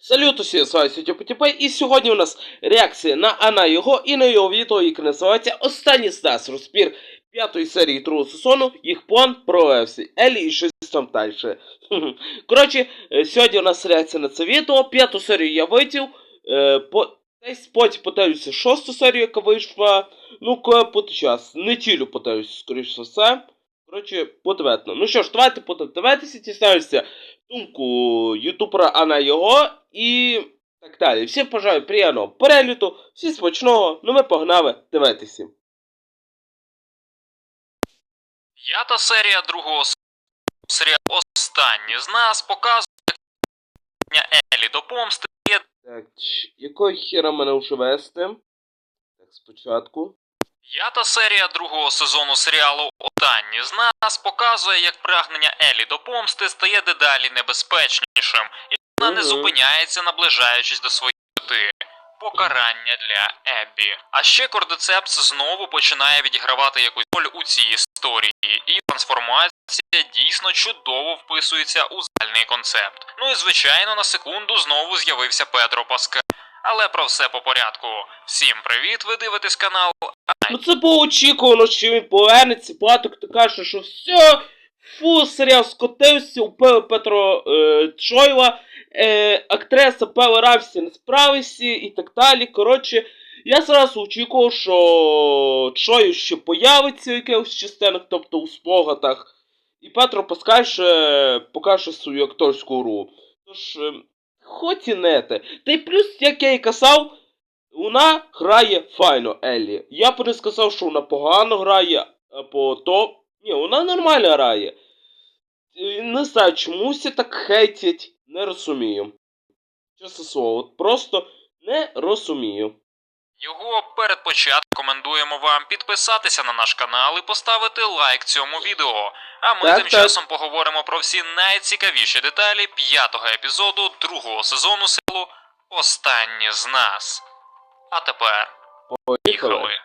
Салют усім, з вами Сьотя Потіпей, і сьогодні у нас реакція на Ана його і на його відео, яке називається Останній Стас розпір п'ятої серії другого сезону, їх план провевся. Елі і щось там далі. Коротше, е, сьогодні у нас реакція на це відео. П'яту серію я видів. Е, по... Десь потім подивлюся шосту серію, яка вийшла. Ну, коли буде час. Неділю подивлюся, скоріше за все. Коротше, подиветно. Ну що ж, давайте подивитися, дізнаємося думку ютубера Ана його і так далі. Всім бажаю приємного перегляду, всім смачного, ну ми погнали дивитися. П'ята серія другого серіалу Останні з нас показує Елі до помсти Так, якого хіра мене вже вести? Так, спочатку. П'ята серія другого сезону серіалу Останні з нас показує, як прагнення Елі до помсти стає дедалі небезпечнішим, і вона не зупиняється, наближаючись до своєї мети. Покарання для Еббі. А ще Кордицепс знову починає відігравати якусь роль у цій історії, і трансформація дійсно чудово вписується у загальний концепт. Ну і звичайно, на секунду знову з'явився Педро Паскаль. Але про все по порядку. Всім привіт! Ви дивитесь канал Ну це було очікувано, що він повернеться, багато хто каже, що все, фу, серіал скотився, убили Петро е, Чойла, е, актриса Рамсі не справився і так далі. Коротше, я зразу очікував, що Чою ще появиться в якихось частинах, тобто у спогадах. І Петро Паскаль ще покаже свою акторську гру. Тож, е, не. Та й плюс, як я і казав, вона грає файно, Еллі. Я б не сказав, що вона погано грає, або то. Ні, вона нормально грає. Не знаю, чомусь так хейтять, не розумію. Чесне слово, просто не розумію. Його перед початком рекомендуємо вам підписатися на наш канал і поставити лайк цьому відео. А ми Так, тим так. часом поговоримо про всі найцікавіші деталі п'ятого епізоду другого сезону серіалу Останні з нас. А тепер Поїхали. їхали.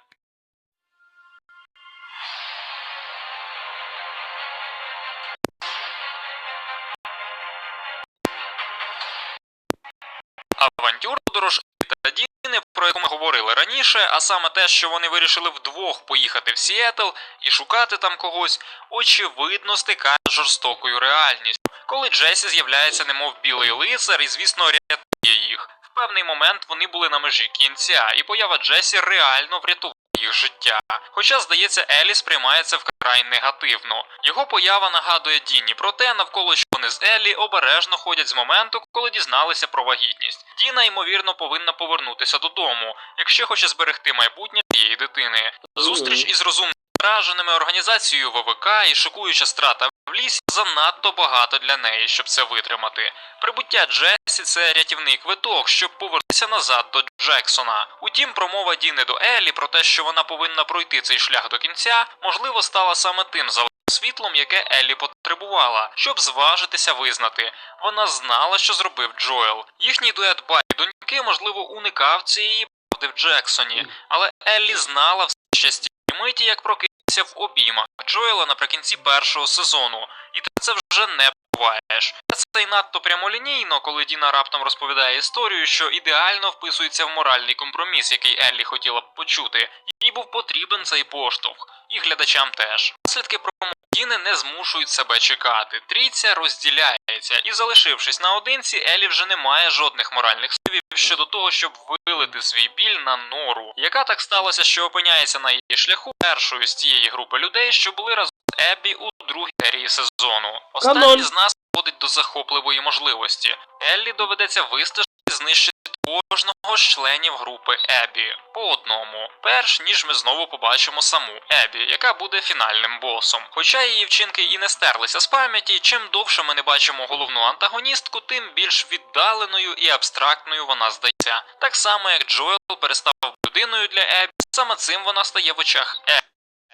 Авантюр подорож та Діни, про яку ми говорили раніше, а саме те, що вони вирішили вдвох поїхати в Сіетл і шукати там когось, очевидно стикає з жорстокою реальністю, коли Джесі з'являється немов білий лицар і, звісно, рятує їх. В певний момент вони були на межі кінця, і поява Джесі реально врятувала їх життя. Хоча, здається, Елі сприймає це вкрай негативно. Його поява нагадує Діні, проте навколо що вони з Еллі обережно ходять з моменту, коли дізналися про вагітність. Діна, ймовірно, повинна повернутися додому, якщо хоче зберегти майбутнє цієї дитини. Зустріч із розумними враженими організацією ВВК і шокуюча страта лісі занадто багато для неї, щоб це витримати. Прибуття Джесі це рятівний квиток, щоб повернутися назад до Джексона. Утім, промова Діни до Еллі про те, що вона повинна пройти цей шлях до кінця, можливо, стала саме тим зеленим світлом, яке Еллі потребувала, щоб зважитися визнати. Вона знала, що зробив Джоел. Їхній дует і доньки, можливо, уникав цієї правди в Джексоні, але Еллі знала все ще з миті, як прокинувся в обіймах Джоела наприкінці першого сезону, і ти це вже не буваєш. Це й надто прямолінійно, коли Діна раптом розповідає історію, що ідеально вписується в моральний компроміс, який Еллі хотіла б почути. Їй був потрібен цей поштовх, і глядачам теж. Наслідки промови Діни не змушують себе чекати. Трійця розділяється, і залишившись наодинці, Еллі вже не має жодних моральних сивів щодо того, щоб вилити свій біль на нору, яка так сталося, що опиняється на її шляху першою з тієї групи людей, що були разом з Еббі у другій серії сезону. Останній з нас входить до захопливої можливості. Еллі доведеться вистежити знищити кожного з членів групи Ебі по одному, перш ніж ми знову побачимо саму Ебі, яка буде фінальним босом. Хоча її вчинки і не стерлися з пам'яті, чим довше ми не бачимо головну антагоністку, тим більш віддаленою і абстрактною вона здається. Так само як Джоел перестав людиною для Ебі, саме цим вона стає в очах Ебі.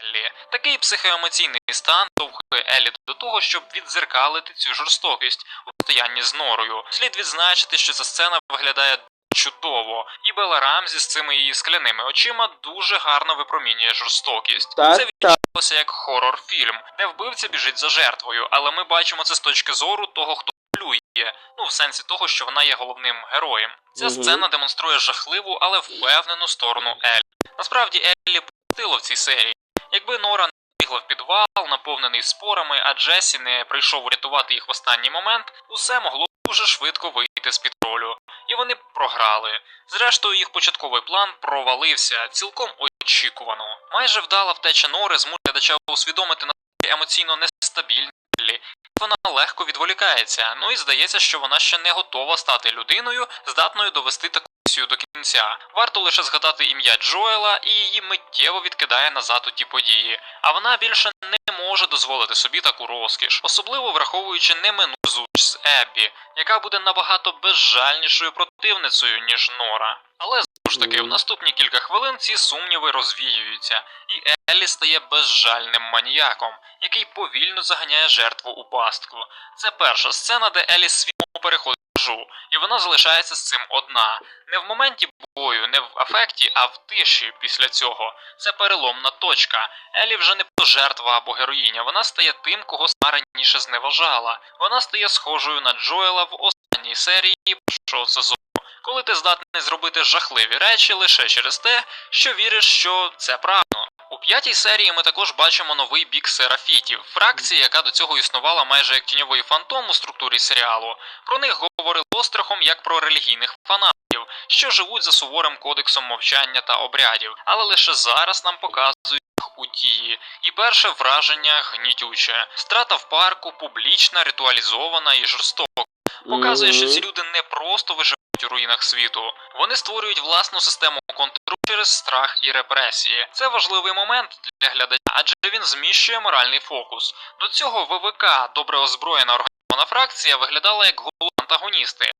Еллі. Такий психоемоційний стан довгує Еллі до того, щоб віддзеркалити цю жорстокість у стоянні з норою. Слід відзначити, що ця сцена виглядає чудово, і Бела Рамзі з цими її скляними очима дуже гарно випромінює жорстокість. Так, Це відчувалося як хорор-фільм, де вбивця біжить за жертвою, але ми бачимо це з точки зору того, хто полює. Ну, в сенсі того, що вона є головним героєм. Ця Мгм. сцена демонструє жахливу, але впевнену сторону Еллі. Насправді Еллі пустило в цій серії. Якби Нора не бігла в підвал, наповнений спорами, а Джесі не прийшов врятувати їх в останній момент, усе могло дуже швидко вийти з підролю. І вони програли. Зрештою, їх початковий план провалився цілком очікувано. Майже вдала втеча Нори змусить глядача усвідомити наскільки емоційно нестабільні Еллі. Вона легко відволікається, ну і здається, що вона ще не готова стати людиною, здатною довести таку місію до кінця. Варто лише згадати ім'я Джоела, і її миттєво відкидає назад у ті події. А вона більше не може дозволити собі таку розкіш, особливо враховуючи немину зустріч з Еббі, яка буде набагато безжальнішою противницею, ніж Нора. Але знову ж таки, в наступні кілька хвилин ці сумніви розвіюються, і Еллі стає безжальним маніяком, який повільно заганяє жертву у пастку. Це перша сцена, де Еллі свідомо переходить межу, і вона залишається з цим одна. Не в моменті бою, не в афекті, а в тиші після цього. Це переломна точка. Елі вже не жертва або героїня, вона стає тим, кого сама раніше зневажала. Вона стає схожою на Джоела в останній серії першого сезону. Коли ти здатний зробити жахливі речі лише через те, що віриш, що це правильно. У п'ятій серії ми також бачимо новий бік серафітів, фракції, яка до цього існувала майже як тіньовий фантом у структурі серіалу. Про них говорили острахом як про релігійних фанатів, що живуть за суворим кодексом мовчання та обрядів, але лише зараз нам показують у дії. І перше враження гнітюче. Страта в парку публічна, ритуалізована і жорстока. Показує, що ці люди не просто виживають у руїнах світу, вони створюють власну систему контролю через страх і репресії. Це важливий момент для глядача, адже він зміщує моральний фокус. До цього ВВК, добре озброєна організована фракція, виглядала як головні антагоністи.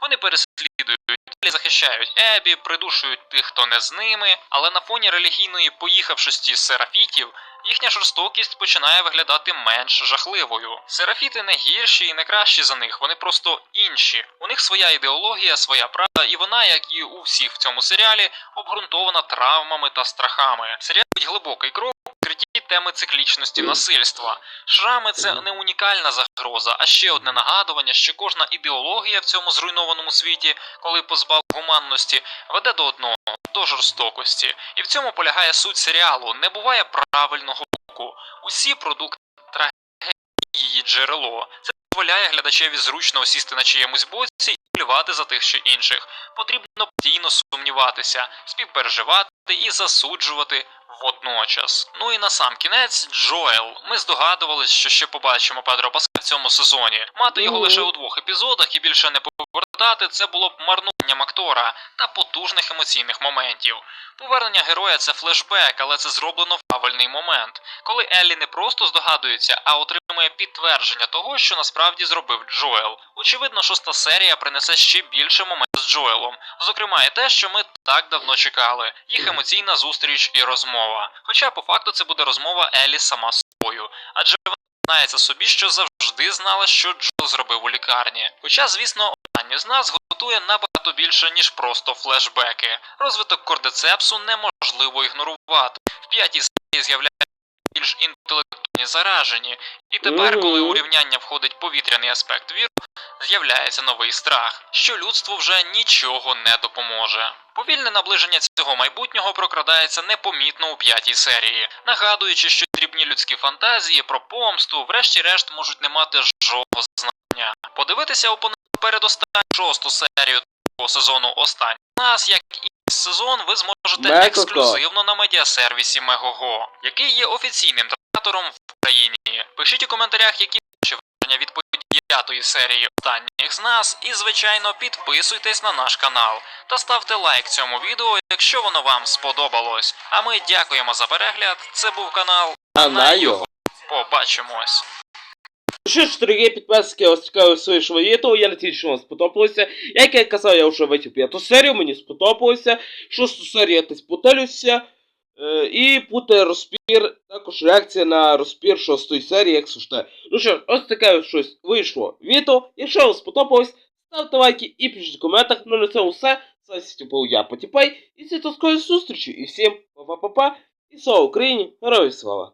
Вони переслідують, захищають Ебі, придушують тих, хто не з ними, але на фоні релігійної поїхавшості серафітів їхня жорстокість починає виглядати менш жахливою. Серафіти не гірші і не кращі за них, вони просто інші. У них своя ідеологія, своя правда, і вона, як і у всіх в цьому серіалі, обґрунтована травмами та страхами. Серіал глибокий крок відкритті теми циклічності насильства. Шрами це не унікальна загроза, а ще одне нагадування, що кожна ідеологія в цьому зруйнованому світі, коли позбав гуманності, веде до одного до жорстокості. І в цьому полягає суть серіалу. Не буває правильного боку. Усі продукти трагедії її джерело. Це дозволяє глядачеві зручно осісти на чиємусь боці і плювати за тих чи інших. Потрібно постійно сумніватися, співпереживати і засуджувати водночас. Ну і на сам кінець Джоел. Ми здогадувались, що ще побачимо Педро Паска в цьому сезоні. Мати його лише у двох епізодах і більше не повертати це було б марнуванням актора та потужних емоційних моментів. Повернення героя це флешбек, але це зроблено в правильний момент, коли Еллі не просто здогадується, а отримує підтвердження того, що насправді зробив Джоел. Очевидно, шоста серія принесе ще більше моментів з Джоелом, зокрема і те, що ми так давно чекали, їх емоційна зустріч і розмова. Хоча по факту це буде розмова Еллі сама з собою, адже вона знається собі, що завжди знала, що Джоел зробив у лікарні. Хоча, звісно, останнє з нас готує набагато більше, ніж просто флешбеки. Розвиток кордицепсу неможливо ігнорувати. В п'ятій серії з'являються більш інтелектуальні заражені, і тепер, коли у рівняння входить повітряний аспект віру, з'являється новий страх, що людству вже нічого не допоможе. Повільне наближення цього майбутнього прокрадається непомітно у п'ятій серії, нагадуючи, що дрібні людські фантазії про помсту, врешті-решт, можуть не мати жодного знання. Подивитися у передостанню шосту серію другого сезону останній нас, як і сезон, ви зможете ексклюзивно на медіасервісі Мегого, який є офіційним транслятором в Україні. Пишіть у коментарях, які ваші враження від п'ятої серії останніх з нас, і звичайно підписуйтесь на наш канал та ставте лайк цьому відео, якщо воно вам сподобалось. А ми дякуємо за перегляд. Це був канал А на його. Побачимось. Що ж, дорогі підписники, ось таке своє відео, я надіюсь, що вам сподобалося. Як я казав, я вже витів п'яту серію, мені сподобалося. Шосту серію я десь потелюся. Е, і буде розпір, також реакція на розпір шостої серії, як суште. Ну що ж, ось таке щось вийшло відео. Якщо вам сподобалось, ставте лайки і пишіть в коментах. Ну на цьому все. З вами був я Потіпай. І всі до скорої зустрічі. І всім па-па-па-па. І слава Україні! Героям слава!